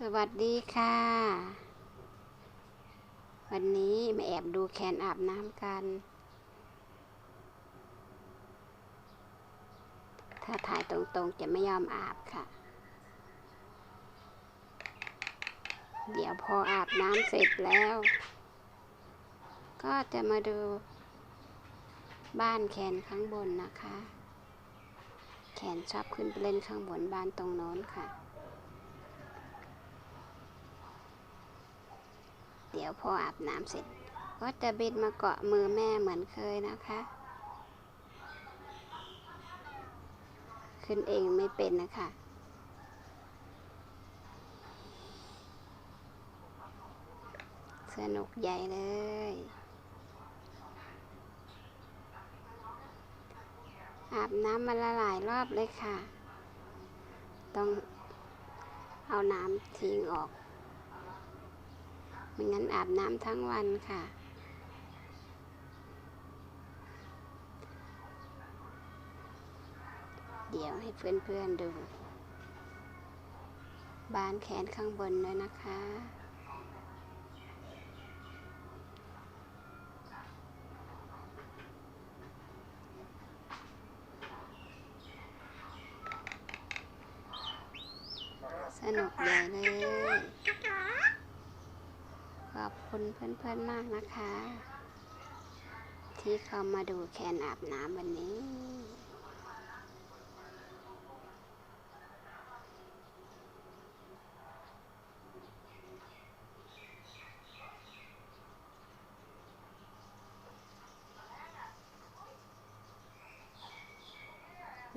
สวัสดีค่ะ วันนี้มาแอบดูแคนอาบน้ำกัน ถ้าถ่ายตรงๆจะไม่ยอมอาบค่ะ เดี๋ยวพออาบน้ำเสร็จแล้ว ก็จะมาดูบ้านแคนข้างบนนะคะ แคนชอบขึ้นไปเล่นข้างบนบ้านตรงโน้นค่ะ ดี๋ยวพออาบน้ำเสร็จ ก็จะบินมาเกาะมือแม่เหมือนเคยนะคะ ขึ้นเองไม่เป็นนะคะสนุกใหญ่เลย อาบน้ำมาละหลายรอบเลยค่ะ ต้องเอาน้ำทิ้งออก ไม่งั้นอาบน้ำทั้งวันค่ะ เดี๋ยวให้เพื่อนๆดู บานแขนข้างบนด้วยนะคะสนุกใหญ่เลย ขอบคุณเพื่อนๆมากนะคะ ที่เข้ามาดูแคนอาบน้ำวันนี้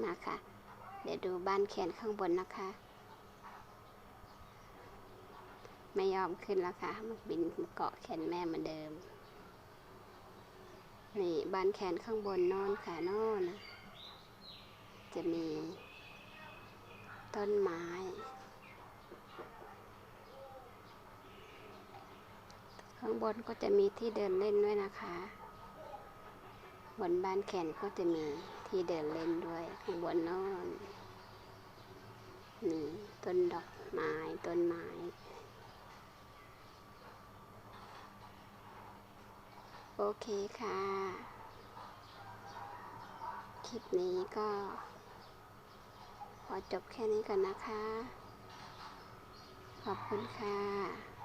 มาค่ะ เดี๋ยวดูบ้านแคนข้างบนนะคะ ไม่ยอมขึ้นแล้วค่ะ มันบินเกาะแขนแม่เหมือนเดิม นี่บานแขนข้างบนนอนค่ะโน่นนะจะมี ต้นไม้ ข้างบนก็จะมีที่เดินเล่นด้วยนะคะ บนบ้านแขนก็จะมีที่เดินเล่นด้วย ข้างบนโน่นนี่ต้นดอกไม้ต้นไม้ โอเคค่ะ คลิปนี้ก็ ขอจบแค่นี้ก่อนนะคะ ขอบคุณค่ะ